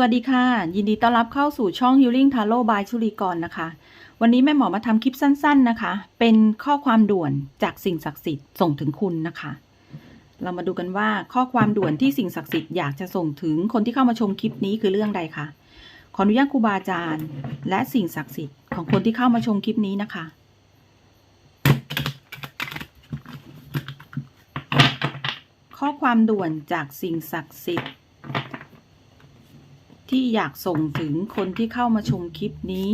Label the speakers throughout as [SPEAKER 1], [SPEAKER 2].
[SPEAKER 1] สวัสดีค่ะ ยินดีต้อนรับเข้าสู่ช่อง Healing Tarot by ชุลีกรนะคะ วันนี้แม่หมอมาทำคลิปสั้น ๆนะคะ เป็นข้อความด่วนจากสิ่งศักดิ์สิทธิ์ส่งถึงคุณนะคะ เรามาดูกันว่าข้อความด่วนที่สิ่งศักดิ์สิทธิ์อยากจะส่งถึงคนที่เข้ามาชมคลิปนี้คือเรื่องใดคะขออนุญาตครูบาอาจารย์ และสิ่งศักดิ์สิทธิ์ของคนที่เข้ามาชมคลิปนี้นะคะข้อความด่วนจากสิ่งศักดิ์สิทธิ์ ที่อยากส่งถึงคนที่เข้ามาชมคลิปนี้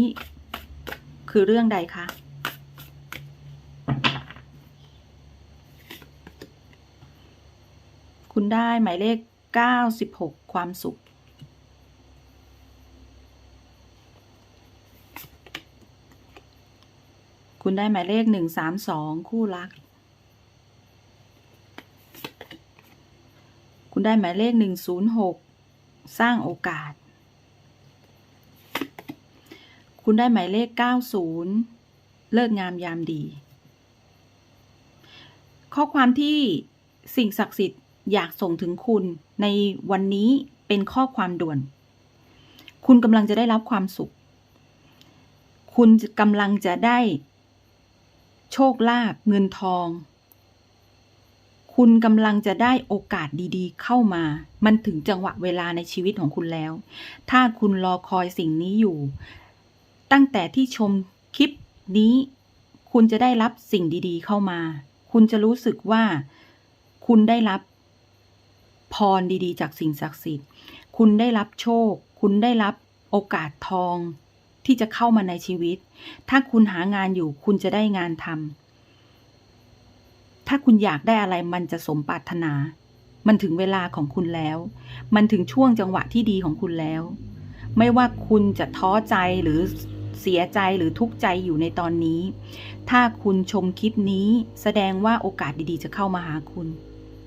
[SPEAKER 1] คือเรื่องใดคะคุณได้หมายเลข 96 ความสุข คุณได้หมายเลข 132 คู่รัก คุณได้หมายเลข 106 สร้างโอกาส คุณได้หมายเลข 90 เลิกงามยามดี ข้อความที่สิ่งศักดิ์สิทธิ์อยากส่งถึงคุณในวันนี้เป็นข้อความด่วน คุณกำลังจะได้รับความสุข คุณกำลังจะได้ โชคลาภเงินทอง คุณกำลังจะได้โอกาสดีๆ เข้ามา มันถึงจังหวะเวลาในชีวิตของคุณแล้ว ถ้าคุณรอคอยสิ่งนี้อยู่ ตั้งแต่ที่ชมคลิปนี้ คุณจะได้รับสิ่งดีๆ เข้ามา คุณจะรู้สึกว่า คุณได้รับพรดีๆ จากสิ่งศักดิ์สิทธิ์ คุณได้รับโชค คุณได้รับโอกาสทองที่จะเข้ามาในชีวิต ถ้าคุณหางานอยู่ คุณจะได้งานทำถ้าคุณอยากได้อะไรมันจะสมปรารถนา มันถึงเวลาของคุณแล้ว มันถึงช่วงจังหวะที่ดีของคุณแล้ว ไม่ว่าคุณจะท้อใจหรือ เสียใจหรือทุกข์ใจอยู่ในตอนนี้ ถ้าคุณชมคลิปนี้แสดงว่าโอกาสดีๆ จะเข้ามาหาคุณ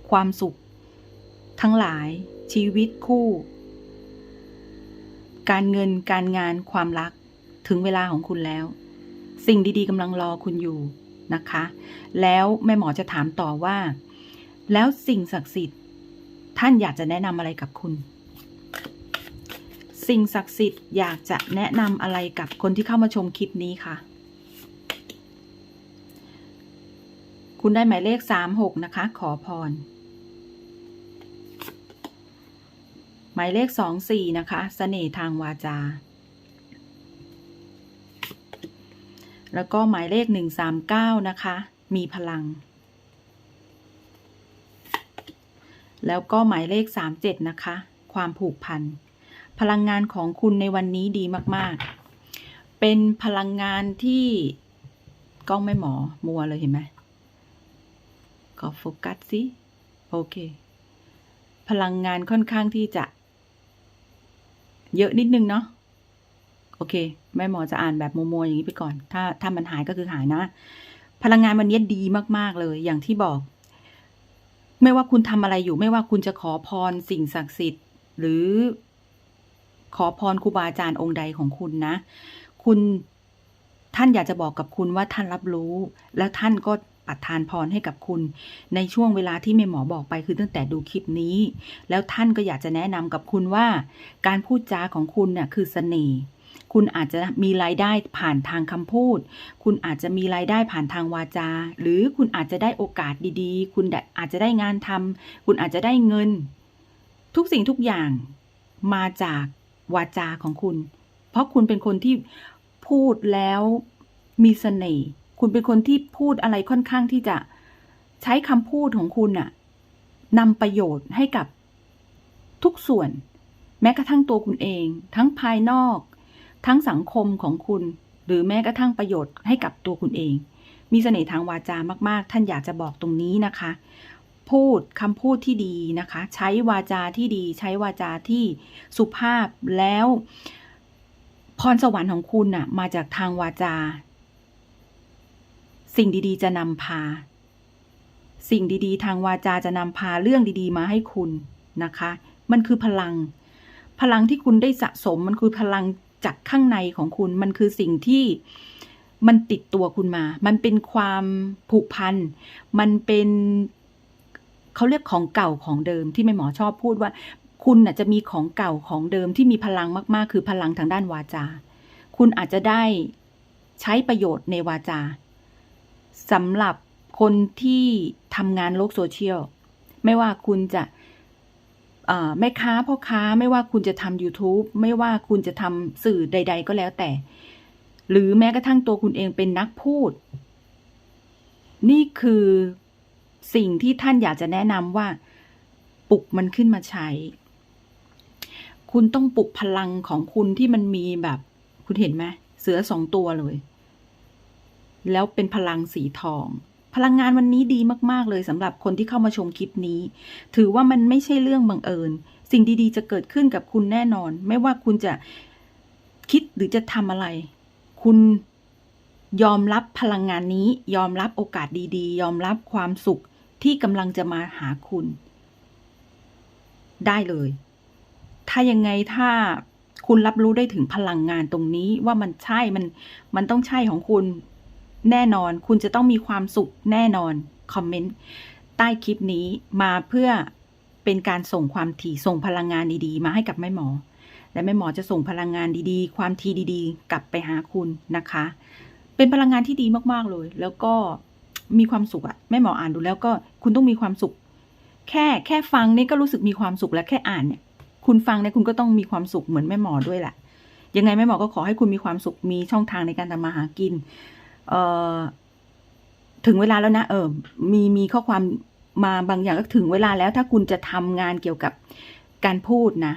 [SPEAKER 1] ความสุข ทั้งหลาย ชีวิตคู่ การเงินการงานความรักถึงเวลาของคุณแล้ว สิ่งดีๆกำลังรอคุณอยู่นะคะ แล้วแม่หมอจะถามต่อว่า แล้วสิ่งศักดิ์สิทธิ์ท่านอยากจะแนะนำอะไรกับคุณ สิ่งศักดิ์สิทธิ์อยากจะแนะนำอะไรกับคนที่เข้ามาชมคลิปนี้ค่ะ คุณได้หมายเลขสามหกนะคะ ขอพร หมายเลขสองสี่นะคะเสน่ห์ทางวาจา แล้วก็หมายเลขหนึ่งสามเก้านะคะ มีพลัง แล้วก็หมายเลขสามเจ็ดนะคะ ความผูกพัน พลังงานของคุณในวันนี้ดีมาก ๆ เป็นพลังงานที่กล้องไม่หมอมัวเลยเห็นไหมก็โฟกัสสิโอเค พลังงานค่อนข้างที่จะ เยอะนิดนึงเนาะโอเค แม่หมอจะอ่านแบบมัวๆอย่างนี้ไปก่อน ถ้าถ้ามันหายก็คือหายนะ พลังงานวันนี้ดีมาก ๆ เลย อย่างที่บอก ไม่ว่าคุณทำอะไรอยู่ ไม่ว่าคุณจะขอพรสิ่งศักดิ์สิทธิ์ หรือ ขอพรครูบาอาจารย์องค์ใดของคุณนะ คุณท่านอยากจะบอกกับคุณว่าท่านรับรู้ แล้วท่านก็ประทานพรให้กับคุณ ในช่วงเวลาที่แม่หมอบอกไปคือตั้งแต่ดูคลิปนี้ แล้วท่านก็อยากจะแนะนำกับคุณว่า การพูดจาของคุณน่ะคือเสน่ห์คุณอาจจะมีรายได้ผ่านทางคำพูด คุณอาจจะมีรายได้ผ่านทางวาจา หรือคุณอาจจะได้โอกาสดีๆ คุณอาจจะได้งานทำคุณอาจจะได้เงิน ทุกสิ่งทุกอย่างมาจาก วาจาของคุณ เพราะคุณเป็นคนที่พูดแล้วมีเสน่ห์ คุณเป็นคนที่พูดอะไรค่อนข้างที่จะใช้คำพูดของคุณน่ะนำประโยชน์ให้กับทุกส่วน แม้กระทั่งตัวคุณเอง ทั้งภายนอก ทั้งสังคมของคุณ หรือแม้กระทั่งประโยชน์ให้กับตัวคุณเอง มีเสน่ห์ทางวาจามาก ๆ ท่านอยากจะบอกตรงนี้นะคะ พูดคำพูดที่ดีนะคะ ใช้วาจาที่ดี ใช้วาจาที่สุภาพแล้ว พรสวรรค์ของคุณน่ะ มาจากทางวาจา สิ่งดีๆ จะนำพา สิ่งดีๆ ทางวาจาจะนำพาเรื่องดีๆ มาให้คุณนะคะ มันคือพลัง พลังที่คุณได้สะสมมันคือพลังจากข้างในของคุณ มันคือสิ่งที่มันติดตัวคุณมา มันเป็นความผูกพัน มันเป็น เขาเรียกของเก่าของเดิมที่แม่หมอชอบพูดว่า คุณน่ะจะมีของเก่าของเดิมที่มีพลังมากๆ คือพลังทางด้านวาจา คุณอาจจะได้ใช้ประโยชน์ในวาจาสำหรับคนที่ทำงานโลกโซเชียลไม่ว่าคุณจะแม่ค้าพ่อค้าไม่ว่าคุณจะทำ YouTube ไม่ว่าคุณจะทำสื่อใด ๆ ก็แล้วแต่ หรือแม้กระทั่งตัวคุณเองเป็นนักพูด นี่คือ สิ่งที่ท่านอยากจะแนะนำว่าปลุกมันขึ้นมาใช้ คุณต้องปลุกพลังของคุณที่มันมีแบบ คุณเห็นไหมเสือสองตัวเลย แล้วเป็นพลังสีทอง พลังงานวันนี้ดีมาก ๆ เลยสำหรับคนที่เข้ามาชมคลิปนี้ ถือว่ามันไม่ใช่เรื่องบังเอิญ สิ่งดีๆ จะเกิดขึ้นกับคุณแน่นอน ไม่ว่าคุณจะคิดหรือจะทำอะไร คุณยอมรับพลังงานนี้ ยอมรับโอกาสดีๆ ยอมรับความสุข ที่กำลังจะมาหาคุณ ได้เลย ถ้ายังไงถ้าคุณรับรู้ได้ถึงพลังงานตรงนี้ว่ามันใช่มันมันต้องใช่ของคุณแน่นอน คุณจะต้องมีความสุขแน่นอนคอมเมนต์ใต้คลิปนี้มาเพื่อเป็นการส่งความถี่ส่งพลังงานดีๆ มาให้กับแม่หมอ และแม่หมอจะส่งพลังงานดีๆ ความถี่ดีๆ กลับไปหาคุณนะคะ เป็นพลังงานที่ดีมากๆเลย แล้วก็ มีความสุขอะแม่หมออ่านดูแล้วก็คุณต้องมีความสุข แค่แค่ฟังนี่ก็รู้สึกมีความสุขแล้วแค่อ่านเนี่ย คุณฟังเนี่ยคุณก็ต้องมีความสุขเหมือนแม่หมอด้วยแหละยังไงแม่หมอก็ขอให้คุณมีความสุขมีช่องทางในการทำมาหากิน เอ่อถึงเวลาแล้วนะเออมีมีข้อความมาบางอย่างก็ถึงเวลาแล้วถ้าคุณจะทำงานเกี่ยวกับการพูดนะ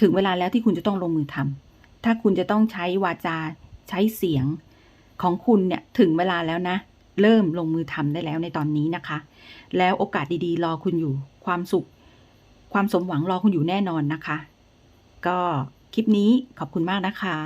[SPEAKER 1] ถึงเวลาแล้วที่คุณจะต้องลงมือทำถ้าคุณจะต้องใช้วาจาใช้เสียงของคุณเนี่ยถึงเวลาแล้วนะ เริ่มลงมือทำได้แล้วในตอนนี้นะคะ แล้วโอกาสดีๆ รอคุณอยู่ความสุข ความสมหวังรอคุณอยู่แน่นอนนะคะ ก็คลิปนี้ขอบคุณมากนะคะ